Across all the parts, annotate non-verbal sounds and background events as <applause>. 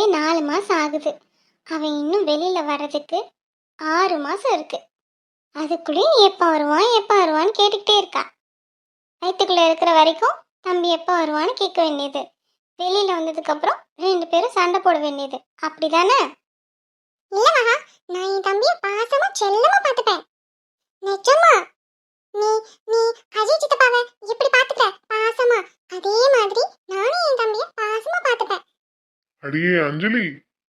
இப்போவே நாலு மாதம் ஆகுது. அவன் இன்னும் வெளியில் வர்றதுக்கு ஆறு மாதம் இருக்கு. அதுக்குள்ளேயும் எப்போ வருவான் எப்போ வருவான்னு கேட்டுக்கிட்டே இருக்கா. வயிற்றுக்குள்ளே இருக்கிற வரைக்கும் தம்பி எப்போ வருவான்னு கேட்க வேண்டியது. வெளியில் வந்ததுக்கப்புறம் ரெண்டு பேரும் சண்டை போட வேண்டியது. அப்படிதானே? இல்லை மகா நான் என் தம்பியை பாசமாக செல்லமாக பார்த்துப்பேன் நிஜமா நீ நீ அஜய் சித்தப்பாவை எப்படி பார்த்துக்க பாசமா அதே மாதிரி நானும் என் தம்பியை பாசமா பார்த்துப்பேன் அடியே அஞ்சலி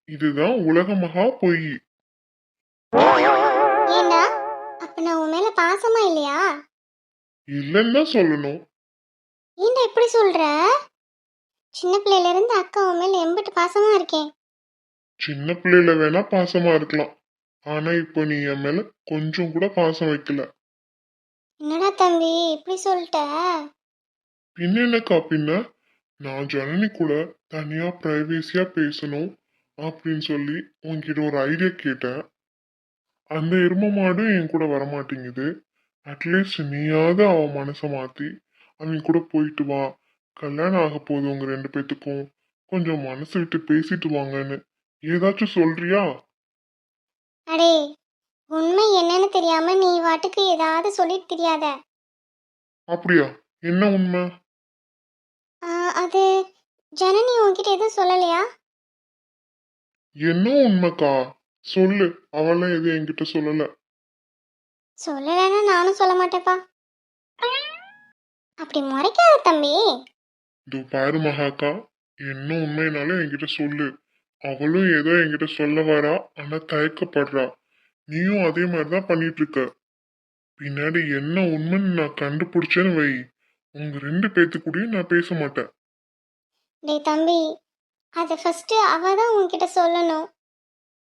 இதுதான் உலக மகா பொய். ஏண்டா? அப்ப நான் உன் மேல பாசமா இல்லையா? இல்லைன்னு தான் சொல்லணும். ஏண்டா இப்படி சொல்ற? சின்ன பிள்ளையில இருந்து அக்கா உன் மேல எம்பிட்டு பாசமா இருக்கேன் சின்ன பிள்ளையில வேணா பாசமா இருக்கலாம். ஆனா இப்போ நீ என் மேல கொஞ்சம் கூட பாசம் வைக்கல. என்னடா தம்பி இப்படி சொல்லிட்ட? பின்ன என்னக்கா பின்ன? நான் ஜனனி கூட தனியா பிரைவேசியா பேசணும் அப்படின்னு சொல்லி உன்கிட்ட ஒரு ஐடியா கேட்டேன். அந்த எரும மாடும் என் கூட வரமாட்டேங்குது. அட்லீஸ்ட் நீயாவது அவன் மனசை மாத்தி அவன் கூட போயிட்டு வா. கல்யாணம் ஆக போகுது உங்க ரெண்டு பேத்துக்கும். கொஞ்சம் மனசு விட்டு பேசிட்டு வாங்கன்னு. ஏதாச்சும் சொல்றியா? அடே உண்மை என்னன்னு தெரியாம நீ வாட்டுக்கு ஏதாவது சொல்லிட்டு தெரியாத. அப்படியா? என்ன உண்மை? அது ஜனனி உன்கிட்ட எதுவும் சொல்லலையா? என்ன உண்மைக்கா? சொல்லு. அவெல்லாம் எதுவும் என்கிட்ட சொல்லல. சொல்லலைன்னா நானும் சொல்ல மாட்டேப்பா. அப்படி முறைக்காத தம்பி. இதோ பாரு மகாக்கா. என்ன உண்மைனாலும் என்கிட்ட சொல்லு. அவளும் ஏதோ என்கிட்ட சொல்ல வரா ஆனா தயக்கப்படுறா. நீயும் அதே மாதிரிதான் பண்ணிட்டு இருக்க. பின்னாடி என்ன உண்மைன்னு நான் கண்டுபிடிச்சேன்னு வை. உங்க ரெண்டு பேத்து கூடயும் நான் பேச மாட்டேன் டேய் தம்பி அதை ஃபஸ்ட்டு அவ தான் உன்கிட்ட சொல்லணும்.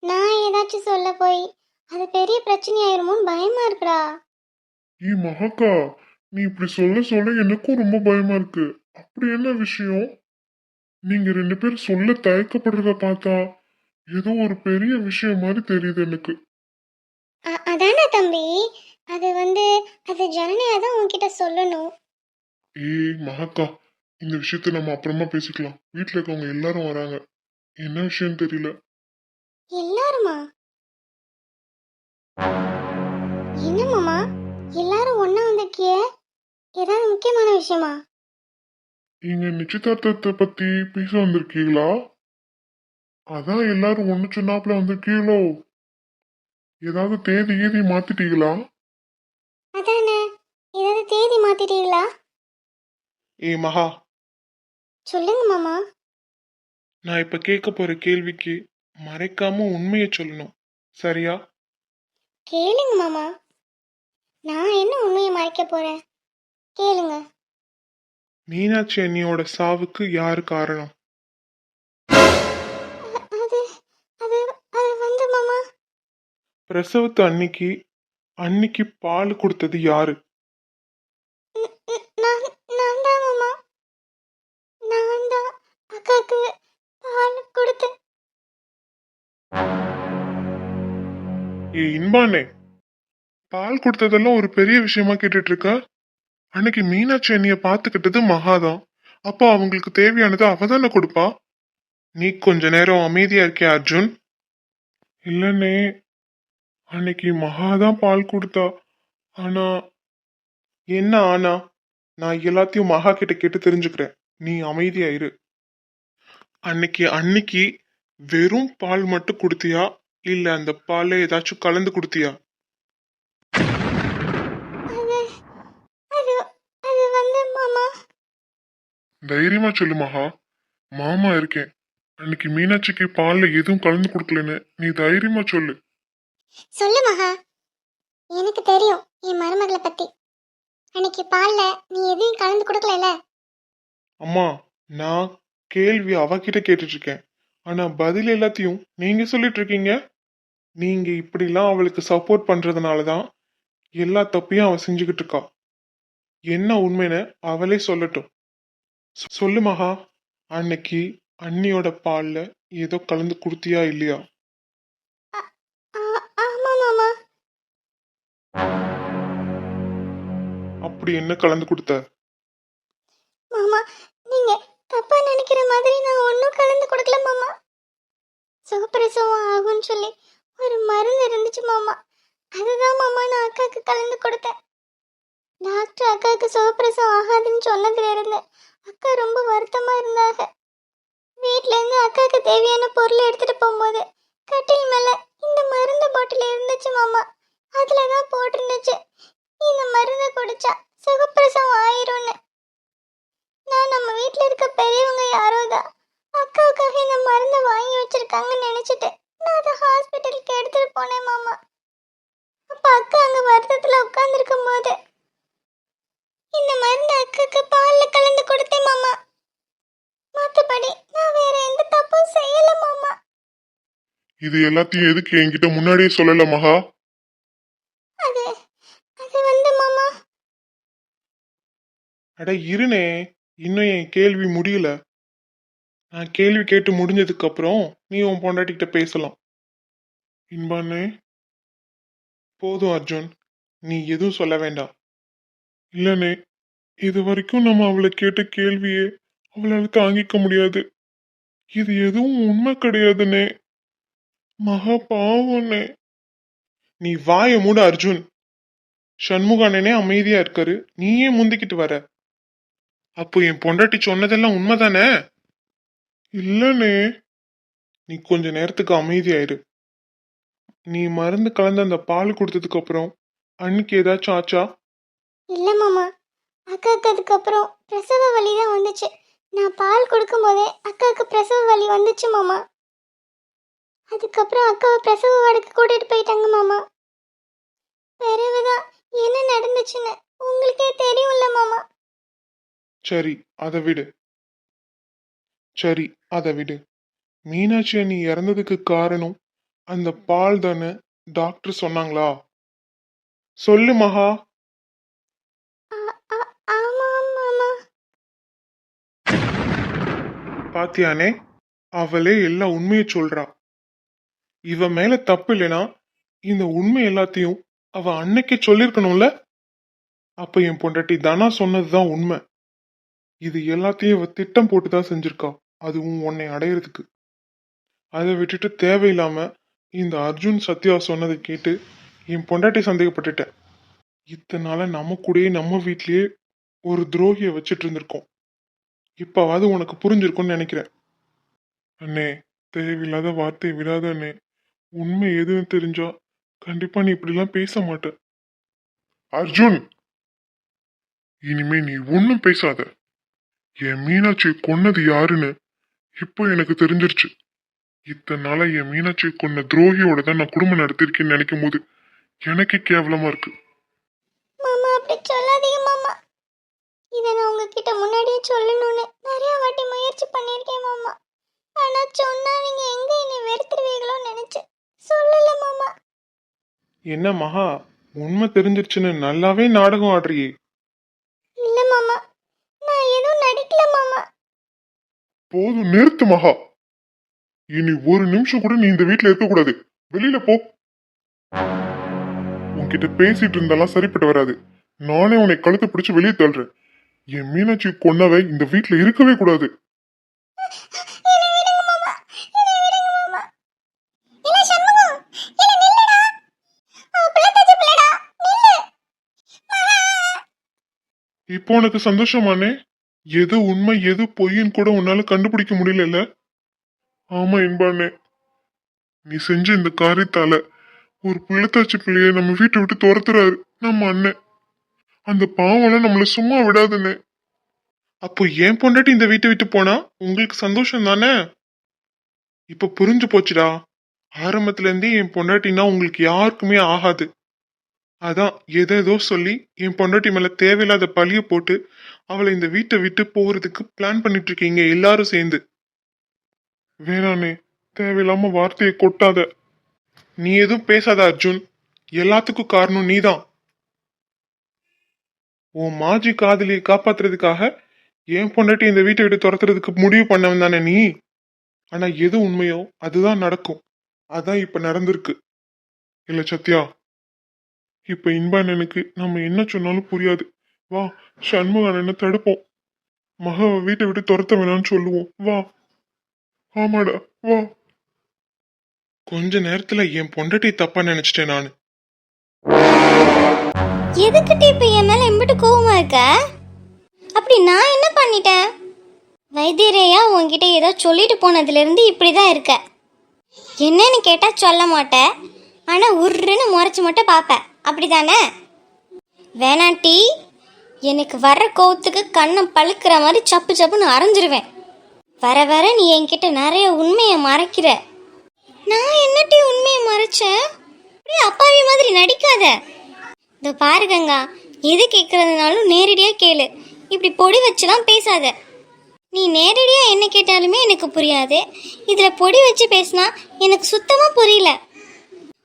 நான் ஏதாச்சும் சொல்ல போய் அது பெரிய பிரச்சனை ஆயிருமோன்னு பயமா இருக்குடா. ஈ மகாக்கா நீ இப்படி சொல்ல சொல்ல எனக்கும் ரொம்ப பயமா இருக்கு. அப்படி என்ன விஷயம்? நீங்க ரெண்டு பேரும் சொல்ல தயக்கப்படுறத பார்த்தா ஏதோ ஒரு பெரிய விஷயம் மாதிரி தெரியுது எனக்கு. அதானே தம்பி? அது வந்து அது ஜனனியா தான் உன்கிட்ட சொல்லணும். ஏய் மகாக்கா இந்த விஷயத்த நம்ம அப்புறமா பேசிக்கலாம். வீட்ல இருக்கவங்க எல்லாரும் வராங்க. என்ன விஷயம் தெரியல. எல்லாருமா? என்ன மாமா? எல்லாரும் ஒண்ணா வந்திருக்கிய? ஏதாவது முக்கியமான விஷயமா? நீங்க நிச்சயதார்த்தத்தை பத்தி பேச வந்திருக்கீங்களா? அதான் எல்லாரும் ஒண்ணு சொன்னாப்புல வந்திருக்கீங்களோ? ஏதாவது தேதி கீதி மாத்திட்டீங்களா? அதானே? ஏதாவது தேதி மாத்திட்டீங்களா? ஏய் மகா. சொல்லுங்க மாமா. நான் இப்ப கேட்க போற கேள்விக்கு மறைக்காம உண்மையை சொல்லணும். சரியா? கேளுங்க மாமா. நான் என்ன உண்மையை மறைக்க போறேன்? கேளுங்க. மீனாட்சி அண்ணியோட சாவுக்கு யாரு காரணம்? அது அது வந்து மாமா. பிரசவத்து அன்னைக்கு அன்னைக்கு பால் கொடுத்தது யாரு ந- ந- நான் நான் தான் மாமா நான் தான் அக்காக்கு பால் கொடுத்தேன். ஏய் இன்பானே பால் கொடுத்ததெல்லாம் ஒரு பெரிய விஷயமா கேட்டுட்டு இருக்க அன்னைக்கு மீனாட்சி என்னைய பாத்துக்கிட்டது மகாதான். அப்போ அவங்களுக்கு தேவையானது அவ தானே கொடுப்பா? நீ கொஞ்ச நேரம் அமைதியா இருக்கியா அர்ஜுன்? இல்லனே அன்னைக்கு மகாதான் பால் கொடுத்தா. ஆனா என்ன ஆனா? நான் எல்லாத்தையும் மகா கிட்ட கேட்டு தெரிஞ்சுக்கிறேன். நீ அமைதியா இரு. அன்னைக்கு அன்னைக்கு வெறும் பால் மட்டும் கொடுத்தியா? இல்ல அந்த பால்ல ஏதாச்சும் கலந்து கொடுத்தியா? தைரியமா சொல்லு மகா. மாமா இருக்கேன். அன்னைக்கு மீனாட்சிக்கு பால்ல எதுவும் கலந்து கொடுக்கலன்னு நீ தைரியமா சொல்லு. சொல்லு மகா. எனக்கு தெரியும் என் மருமகளை பத்தி. அன்னைக்கு பால்ல நீ எதையும் கலந்து கொடுக்கலல. அம்மா நான் கேள்வி அவகிட்ட கேட்டுட்டு இருக்கேன் ஆனா பதில் எல்லாத்தையும் நீங்க சொல்லிட்டு இருக்கீங்க நீங்க இப்படிலாம் அவளுக்கு சப்போர்ட் பண்றதுனால தான் எல்லா தப்பையும் அவ செஞ்சுக்கிட்டு இருக்கா என்ன உண்மைன்னு அவளே சொல்லட்டும். சொல்லு மகா. அன்னைக்கு அண்ணியோட பால்ல ஏதோ கலந்து கொடுத்தியா இல்லையா? அப்படி என்ன கலந்து கொடுத்த? மாமா நீங்க தப்பா நினைக்கிற மாதிரி நான் ஒன்றும் கலந்து கொடுக்கல மாமா. சுகப்பிரசவம் ஆகும்னு சொல்லி ஒரு மருந்து இருந்துச்சு மாமா. அதுதான் மாமா நான் அக்காவுக்கு கலந்து கொடுத்தேன். டாக்டர் அக்காவுக்கு சுகப்பிரசவம் ஆகாதுன்னு சொன்னதுல இருந்து அக்கா ரொம்ப வருத்தமா இருந்தாங்க. வீட்டிலேருந்து இருந்து அக்காவுக்கு தேவையான பொருள் எடுத்துட்டு போகும்போது கட்டில் மேல இந்த மருந்து பாட்டில் இருந்துச்சு மாமா. அதுல தான் போட்டிருந்துச்சு. இந்த மருந்தை குடிச்சா சுகப்பிரசவம் ஆயிரும்னு. நான் நம்ம வீட்டில் இருக்க பெரியவங்க யாரோ தான் அக்காவுக்காக இந்த மருந்தை வாங்கி வச்சிருக்காங்கன்னு நினைச்சிட்டு நான் அதை ஹாஸ்பிட்டலுக்கு எடுத்துட்டு போனேன் மாமா. அப்ப அக்கா அங்க வருத்தத்துல உட்கார்ந்துருக்கும் போது இந்த மருந்து அக்காக்கு பால்ல கலந்து கொடுத்தேன் மாமா. மத்தபடி நான் வேற எந்த தப்பும் செய்யல மாமா. இது எல்லாத்தையும் எதுக்கு என்கிட்ட முன்னாடியே சொல்லல மகா? அது அது வந்து மாமா. அட இருனே இன்னும் என் கேள்வி முடியல. நான் கேள்வி கேட்டு முடிஞ்சதுக்கு அப்புறம் நீ உன் பொண்டாட்டிகிட்ட பேசலாம். இன்பானே போதும் அர்ஜுன். நீ எதுவும் சொல்ல வேண்டாம். இல்லனே இது வரைக்கும் நம்ம அவளை கேட்ட கேள்வியே அவளால் தாங்கிக்க முடியாது. இது எதுவும் உண்மை கிடையாதுனே. மகா பாவம்னே. நீ வாய மூட அர்ஜுன். சண்முகானனே அமைதியா இருக்காரு. நீயே முந்திக்கிட்டு வர. அப்போ என் பொண்டாட்டி சொன்னதெல்லாம் உண்மைதானே? இல்லனே நீ கொஞ்ச நேரத்துக்கு அமைதியாயிரு. நீ மருந்து கலந்து அந்த பால் கொடுத்ததுக்கு அப்புறம் அன்னைக்கு ஏதாச்சும் ஆச்சா? இல்ல மாமா. அக்காவுக்கு அதுக்கப்புறம் பிரசவ வலி தான் வந்துச்சு. நான் பால் கொடுக்கும் போதே அக்காவுக்கு பிரசவ வலி வந்துச்சு மாமா. அதுக்கப்புறம் அக்காவை பிரசவ வார்டுக்கு கூட்டிட்டு போயிட்டாங்க மாமா. பிறகுதான் என்ன நடந்துச்சுன்னு உங்களுக்கே தெரியும்ல மாமா. சரி அதை விடு. சரி அதை விடு. மீனாட்சி நீ இறந்ததுக்கு காரணம் அந்த பால் தானே டாக்டர் சொன்னாங்களா? சொல்லு மகா. பாத்தியானே அவளே எல்லா உண்மையை சொல்றா. இவ மேல தப்பு இல்லைனா இந்த உண்மை எல்லாத்தையும் அவ அன்னைக்கே சொல்லிருக்கணும்ல? அப்ப என் பொண்டாட்டி தானா சொன்னதுதான் உண்மை. இது எல்லாத்தையும் இவ திட்டம் போட்டு தான் செஞ்சிருக்கா. அதுவும் உன்னை அடையிறதுக்கு. அதை விட்டுட்டு தேவையில்லாம இந்த அர்ஜுன் சத்யா சொன்னதை கேட்டு என் பொண்டாட்டி சந்தேகப்பட்டுட்டேன் இத்தனால நம்ம கூடயே நம்ம வீட்லயே ஒரு துரோகியை வச்சிட்டு இருந்திருக்கோம் இப்பவாவது உனக்கு புரிஞ்சிருக்கும்னு நினைக்கிறேன். அண்ணே தேவையில்லாத வார்த்தையை விடாத அண்ணே. உண்மை எதுன்னு தெரிஞ்சா கண்டிப்பா நீ இப்படிலாம் பேச மாட்ட. அர்ஜுன்! இனிமே நீ ஒன்னும் பேசாத. என் மீனாட்சி கொன்னது யாருன்னு இப்போ எனக்கு தெரிஞ்சிருச்சு. இத்தனை நாளா என் மீனாட்சியை கொன்ன துரோகியோட தான் நான் குடும்பம் நடத்திருக்கேன்னு நினைக்கும் போது எனக்கே கேவலமா இருக்கு. மாமா அப்படி சொல்லாதீங்க மாமா. இதை நான் உங்ககிட்ட முன்னாடியே சொல்லணும்னு நிறைய வாட்டி முயற்சி பண்ணியிருக்கேன் மாமா. ஆனா சொன்னா நீங்க எங்க என்னை வெறுத்துருவீங்களோன்னு நினைச்சேன். சொல்லல மாமா. என்ன மகா? உண்மை தெரிஞ்சிருச்சுன்னு நல்லாவே நாடகம் ஆடுறியே இல்ல மாமா நான் எதுவும் நடிக்கல மாமா போதும் நிறுத்து மகா. இனி ஒரு நிமிஷம் கூட நீ இந்த வீட்ல இருக்க கூடாது. வெளியில போ. உன்கிட்ட பேசிட்டு இருந்தாலாம் சரிப்பட்டு வராது. நானே உன்னை கழுத்தை பிடிச்சு வெளியே தள்ளுறேன். என் மீனாட்சி கொன்னவை இந்த வீட்ல இருக்கவே கூடாது. இப்போ உனக்கு சந்தோஷமானே எது உண்மை எது பொய்ன்னு கூட உன்னால கண்டுபிடிக்க முடியலல்ல? ஆமா இன்பானே நீ செஞ்ச இந்த காரியத்தால ஒரு பிள்ளைத்தாச்சி பிள்ளைய நம்ம வீட்டை விட்டு துரத்துறாரு நம்ம அண்ணன் அந்த பாவம்லாம் நம்மள சும்மா விடாதுன்னு அப்போ ஏன் பொண்டாட்டி இந்த வீட்டை விட்டு போனா உங்களுக்கு சந்தோஷம் தானே இப்ப புரிஞ்சு போச்சுடா. ஆரம்பத்துல இருந்தே என் பொண்டாட்டினா உங்களுக்கு யாருக்குமே ஆகாது. அதான் எதேதோ சொல்லி என் பொண்டாட்டி மேல தேவையில்லாத பழிய போட்டு அவளை இந்த வீட்டை விட்டு போறதுக்கு பிளான் பண்ணிட்டு இருக்கீங்க எல்லாரும் சேர்ந்து. வேணானே தேவையில்லாம வார்த்தையை கொட்டாத. நீ எதுவும் பேசாத அர்ஜுன். எல்லாத்துக்கும் காரணம் நீதான். உன் மாஜி காதலியை காப்பாத்துறதுக்காக என் பொண்டாட்டி இந்த வீட்டை விட்டு துரத்துறதுக்கு முடிவு பண்ணவன் தானே நீ? ஆனா எது உண்மையோ அதுதான் நடக்கும். அதான் இப்ப நடந்திருக்கு. இல்ல சத்யா. இப்ப இன்பானனுக்கு நம்ம என்ன சொன்னாலும் புரியாது. வா சண்முக அண்ணனை தடுப்போம் மகாவை வீட்டை விட்டு துரத்த வேணாம்னு சொல்லுவோம். வா. ஆமாடா வா. கொஞ்ச நேரத்துல என் பொண்டட்டி தப்பா நினைச்சிட்டேன் நான். எதுக்கிட்ட இப்ப என் மேல எம்பிட்டு கோவமா இருக்க? அப்படி நான் என்ன பண்ணிட்டேன்? வைத்தியரையா உன்கிட்ட ஏதோ சொல்லிட்டு போனதுல இருந்து இப்படிதான் இருக்க. என்னன்னு கேட்டா சொல்ல மாட்டேன். ஆனா உருன்னு முறைச்சு மட்டும் பார்ப்ப அப்படிதானே? டீ எனக்கு வர கோவத்துக்கு கண்ணை பழுக்கிற மாதிரி சப்பு சப்புன்னு அரைஞ்சிருவேன். வர வர நீ என்கிட்ட நிறைய உண்மையை மறைக்கிற. நான் என்னட்டி உண்மையை மறைச்சேன்? அப்படியே அப்பாவி மாதிரி நடிக்காத. இந்த பாருகங்கா எது கேட்கறதுனாலும் நேரடியாக கேளு. இப்படி பொடி வச்சுலாம் பேசாத. நீ நேரடியாக என்ன கேட்டாலுமே எனக்கு புரியாது. இதில் பொடி வச்சு பேசினா எனக்கு சுத்தமாக புரியல.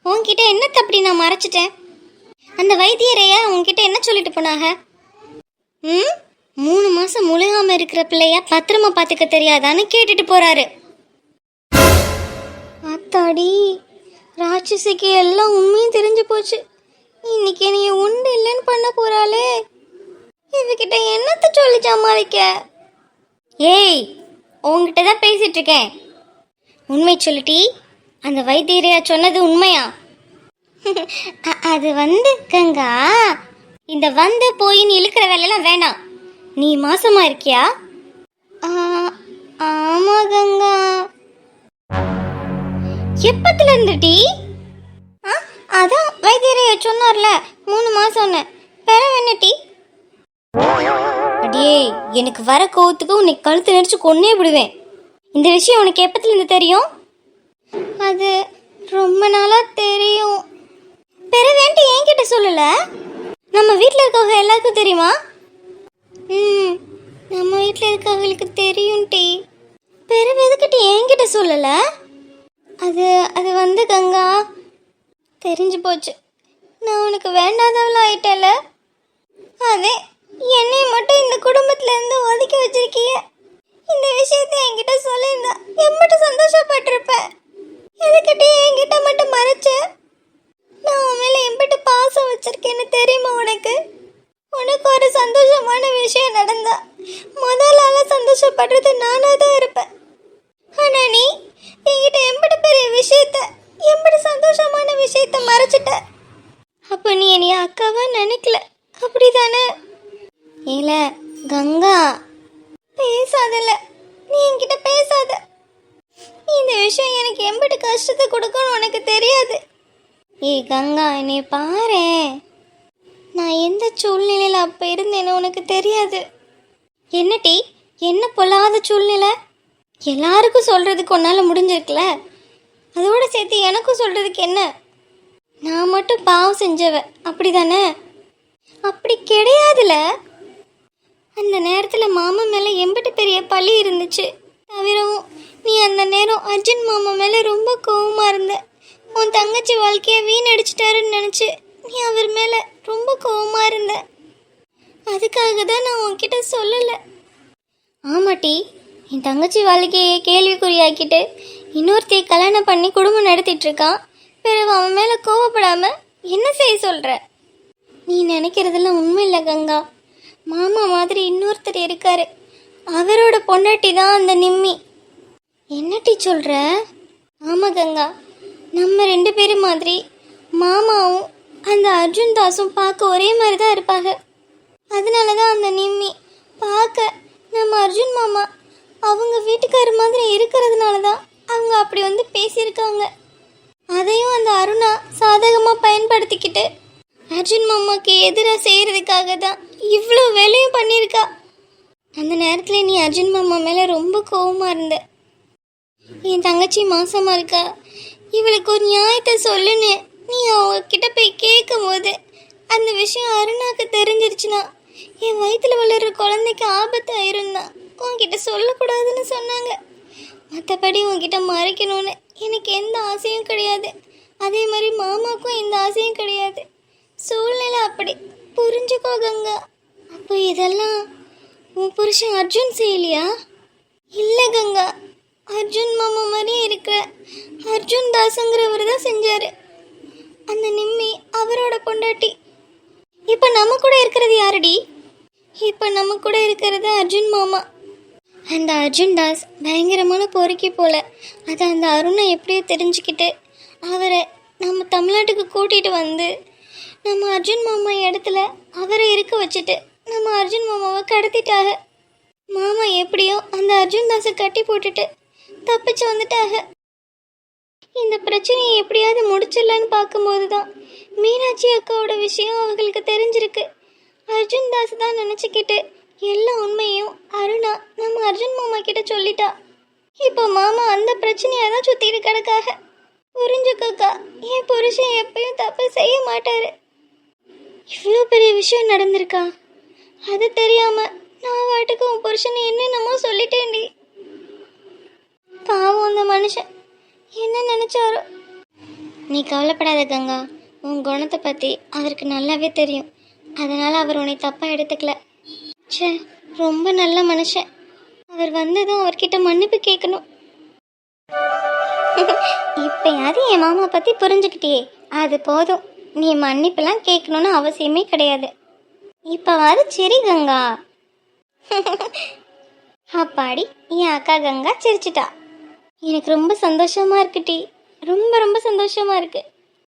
உன்கிட்ட என்ன தப்படி நான் மறைச்சிட்டேன்? அந்த வைத்தியரையா உன்கிட்ட என்ன சொல்லிட்டு போனாங்க? ம்? மூணு மாதம் முழுகாம இருக்கிற பிள்ளைய பத்திரமா பார்த்துக்க தெரியாதான்னு கேட்டுட்டு போறாரு. அத்தாடி ராட்சசிக்கு எல்லாம் உண்மையும் தெரிஞ்சு போச்சு. இன்னைக்கு நீ உண்டு இல்லைன்னு பண்ண போறாளே. இவகிட்ட என்னத்த சொல்லி சமாளிக்க? ஏய் உன்கிட்ட தான் பேசிட்டு இருக்கேன். உண்மை சொல்லிட்டி அந்த வைத்தியரையா சொன்னது உண்மையா? <laughs> அது வந்து கங்கா இந்த வந்து போயின்னு இழுக்கிற வேலையெல்லாம் வேணாம். நீ மாசமா இருக்கியா? ஆமா கங்கா. எப்பத்துல இருந்து டீ? ஆ, அதான் வைத்தியரைய சொன்னார்ல மூணு மாசம்னு. பெற என்ன டீ? அடியே எனக்கு வர கோவத்துக்கு உன்னை கழுத்து நடிச்சு கொன்னே விடுவேன். இந்த விஷயம் உனக்கு எப்பத்துல இருந்து தெரியும்? அது ரொம்ப நாளா தெரியும். பெற வேண்டி என்கிட்ட சொல்லல? நம்ம வீட்டில் இருக்கவங்க எல்லாருக்கும் தெரியுமா? ம் நம்ம வீட்டில் இருக்கவங்களுக்கு தெரியும் டீ. பெரும் எதுக்கிட்ட என்கிட்ட சொல்லலை? அது அது வந்து கங்கா தெரிஞ்சு போச்சு. நான் உனக்கு வேண்டாதவளா ஆயிட்டல அதே என்னை மட்டும் இந்த குடும்பத்துலேருந்து ஒதுக்கி வச்சிருக்கிய. இந்த விஷயத்தை என்கிட்ட சொல்லியிருந்தா எம்பிட்டு சந்தோஷம் எதுக்கிட்டே என்கிட்ட மட்டும் மறைச்ச நான் உன் மேல எம்பிட்டு பாசம் வச்சிருக்கேன்னு தெரியுமா உனக்கு? உனக்கு ஒரு சந்தோஷமான விஷயம் நடந்தா முதல் சந்தோஷப்படுறது நானாக தான் இருப்பேன். ஆனா நீ என்கிட்ட எப்படி பெரிய விஷயத்த எப்படி சந்தோஷமான விஷயத்த மறைச்சிட்ட. அப்போ நீ என்னைய அக்காவா நினைக்கல? அப்படிதானே? இல்ல கங்கா. பேசாதல நீ என்கிட்ட பேசாத. இந்த விஷயம் எனக்கு எம்பிட்டு கஷ்டத்தை கொடுக்கும்னு உனக்கு தெரியாது. ஏய் கங்கா என்னை பாரு நான் எந்த சூழ்நிலையில் அப்போ இருந்தேன்னு உனக்கு தெரியாது. என்ன டீ? என்ன பொல்லாத சூழ்நிலை? எல்லாருக்கும் சொல்கிறதுக்கு உன்னால் முடிஞ்சிருக்குல? அதோட சேர்த்து எனக்கும் சொல்கிறதுக்கு என்ன? நான் மட்டும் பாவம் செஞ்சவ அப்படி தானே அப்படி கிடையாதுல. அந்த நேரத்தில் மாமா மேலே எம்பிட்டு பெரிய பழி இருந்துச்சு. தவிரவும் நீ அந்த நேரம் அர்ஜுன் மாமா மேலே ரொம்ப கோவமாக இருந்த. உன் தங்கச்சி வாழ்க்கையை வீணடிச்சிட்டாருன்னு நினச்சி நீ அவர் மேலே ரொம்ப கோவமாக இருந்தேன் அதுக்காக தான் நான் உன்கிட்ட சொல்லலை. ஆமாட்டி என் தங்கச்சி வாழ்க்கையை கேள்விக்குறியாக்கிட்டு இன்னொருத்தையை கல்யாணம் பண்ணி குடும்பம் நடத்திட்டு இருக்கான் பிறகு அவன் மேலே கோவப்படாமல் என்ன செய்ய சொல்கிற நீ நினைக்கிறதெல்லாம் உண்மை இல்லை கங்கா. மாமா மாதிரி இன்னொருத்தர் இருக்காரு. அவரோட பொண்டாட்டி தான் அந்த நிம்மி. என்னட்டி சொல்கிற ஆமாம் கங்கா. நம்ம ரெண்டு பேரும் மாதிரி மாமாவும் அந்த அர்ஜுன் தாஸும் பார்க்க ஒரே மாதிரி தான் இருப்பாங்க. அதனால தான் அந்த நிம்மி பார்க்க நம்ம அர்ஜுன் மாமா அவங்க வீட்டுக்காரர் மாதிரி இருக்கிறதுனால தான் அவங்க அப்படி வந்து பேசியிருக்காங்க. அதையும் அந்த அருணா சாதகமாக பயன்படுத்திக்கிட்டு அர்ஜுன் மாமாக்கு எதிராக செய்கிறதுக்காக தான் இவ்வளோ வேலையும் பண்ணியிருக்கா. அந்த நேரத்தில் நீ அர்ஜுன் மாமா மேலே ரொம்ப கோவமாக இருந்த. என் தங்கச்சி மாசமாக இருக்கா? இவளுக்கு ஒரு நியாயத்தை சொல்லுன்னு நீ அவங்கக்கிட்ட போய் கேட்கும் போது அந்த விஷயம் அருணாக்கு தெரிஞ்சிருச்சுன்னா என் வயிற்றுல வளர்ற குழந்தைக்கு ஆபத்து ஆயிருந்தான். உன்கிட்ட சொல்லக்கூடாதுன்னு சொன்னாங்க. மற்றபடி உன்கிட்ட மறைக்கணும்னு எனக்கு எந்த ஆசையும் கிடையாது. அதே மாதிரி மாமாக்கும் எந்த ஆசையும் கிடையாது. சூழ்நிலை அப்படி. புரிஞ்சுக்கோ கங்கா. அப்போ இதெல்லாம் உன் புருஷன் அர்ஜுன் செய்யலையா? இல்லை கங்கா. அர்ஜுன் மாமா மாதிரி இருக்கிற அர்ஜுன் தாஸுங்கிறவர் தான் செஞ்சாரு. அந்த நிம்மி அவரோட பொண்டாட்டி. இப்போ நம்ம கூட இருக்கிறது யாருடி? இப்போ நம்ம கூட இருக்கிறது அர்ஜுன் மாமா. அந்த அர்ஜுன் தாஸ் பயங்கரமான பொறுக்கி போல. அதை அந்த அருணை எப்படியோ தெரிஞ்சுக்கிட்டு அவரை நம்ம தமிழ்நாட்டுக்கு கூட்டிகிட்டு வந்து நம்ம அர்ஜுன் மாமா இடத்துல அவரை இருக்க வச்சுட்டு நம்ம அர்ஜுன் மாமாவை கடத்திட்டாக. மாமா எப்படியோ அந்த அர்ஜுன் தாஸை கட்டி போட்டுட்டு தப்பிச்சு வந்துட்டாக. இந்த பிரச்சனையை எப்படியாவது முடிச்சிடலான்னு பார்க்கும்போது தான் மீனாட்சி அக்காவோட விஷயம் அவங்களுக்கு தெரிஞ்சிருக்கு. அர்ஜுன் தாஸ் தான் நினச்சிக்கிட்டு எல்லா உண்மையும் அருணா நம்ம அர்ஜுன் மாமா கிட்ட சொல்லிட்டா. இப்போ மாமா அந்த பிரச்சனையை தான் சுற்றிட்டு கிடக்காக. புரிஞ்சுக்கக்கா என் புருஷன் எப்பயும் தப்பு செய்ய மாட்டாரு. இவ்வளோ பெரிய விஷயம் நடந்திருக்கா? அது தெரியாம நான் வாட்டுக்கு உன் புருஷனை என்னென்னமோ சொல்லிட்டேன்டி. பாவம் அந்த மனுஷன். என்ன நினைச்சாரோ? நீ கவலைப்படாத கங்கா. உன் குணத்தை பற்றி அவருக்கு நல்லாவே தெரியும். அதனால் அவர் உன்னை தப்பாக எடுத்துக்கல. ச்சே ரொம்ப நல்ல மனுஷன். அவர் வந்ததும் அவர்கிட்ட மன்னிப்பு கேட்கணும். <laughs> இப்பயாவது என் மாமா பற்றி புரிஞ்சுக்கிட்டியே. அது போதும். நீ மன்னிப்பெல்லாம் கேட்கணும்னு அவசியமே கிடையாது. இப்போவாது சரி கங்கா. <laughs> அப்பாடி என் அக்கா கங்கா சிரிச்சிட்டா. எனக்கு ரொம்ப சந்தோஷமா இருக்குட்டி ரொம்ப ரொம்ப சந்தோஷமா இருக்கு.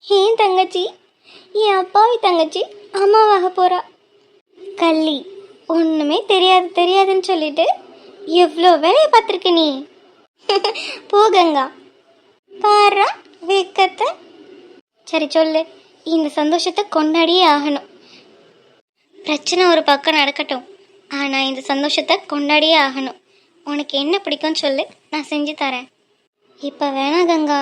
ஏன் தங்கச்சி? என் அப்பாவி தங்கச்சி அம்மாவாக போறா. கள்ளி ஒண்ணுமே தெரியாது தெரியாதுன்னு சொல்லிட்டு எவ்வளோ வேலையை பார்த்துருக்க நீ? <laughs> போகங்கா பாரா வெக்கத்தை. சரி சொல்லு. இந்த சந்தோஷத்தை கொண்டாடியே ஆகணும். பிரச்சனை ஒரு பக்கம் நடக்கட்டும். ஆனால் இந்த சந்தோஷத்தை கொண்டாடியே ஆகணும். உனக்கு என்ன பிடிக்கும்னு சொல்லு. நான் செஞ்சு தரேன். இப்போ வேணாம் கங்கா.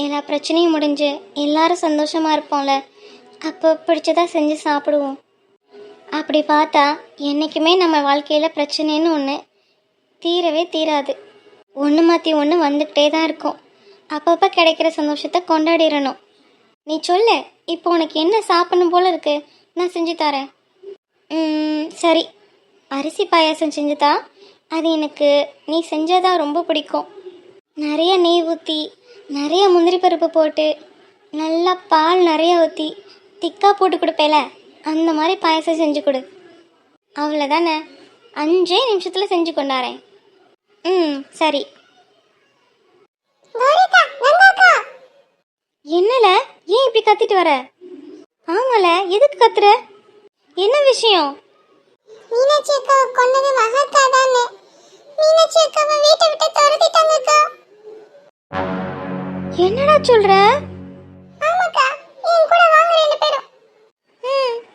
எல்லா பிரச்சனையும் முடிஞ்சு எல்லாரும் சந்தோஷமாக இருப்போம்ல. அப்போ பிடிச்சதா செஞ்சு சாப்பிடுவோம். அப்படி பார்த்தா என்றைக்குமே நம்ம வாழ்க்கையில் பிரச்சனைன்னு ஒன்று தீரவே தீராது. ஒன்று மாற்றி ஒன்று வந்துக்கிட்டே தான் இருக்கும். அப்பப்போ கிடைக்கிற சந்தோஷத்தை கொண்டாடிடணும் நீ சொல்லு இப்போ உனக்கு என்ன சாப்பிடணும் போல இருக்கு? நான் செஞ்சு தரேன். சரி. அரிசி பாயாசம் செஞ்சுதா? அது எனக்கு நீ செஞ்சதா ரொம்ப பிடிக்கும். நிறைய நெய் ஊற்றி நிறைய முந்திரி பருப்பு போட்டு நல்லா பால் நிறைய ஊற்றி திக்கா போட்டு கொடுப்பேல அந்த மாதிரி பாயாசம் செஞ்சு கொடு. அவ்வளோதானே அஞ்சே நிமிஷத்தில் செஞ்சு கொண்டாரேன். ம் சரி. என்னல? ஏன் இப்படி கத்திட்டு வர? ஆமால எதுக்கு கத்துற? என்ன விஷயம்? மீனாட்சி அக்காவை கொன்னது மகாக்கா தானே மீனாட்சி அக்காவை வீட்டை விட்டு துரத்திட்டாங்க அக்கா. என்னடா சொல்ற? ஆமாக்கா என் கூட வாங்க ரெண்டு பேரும். ம்.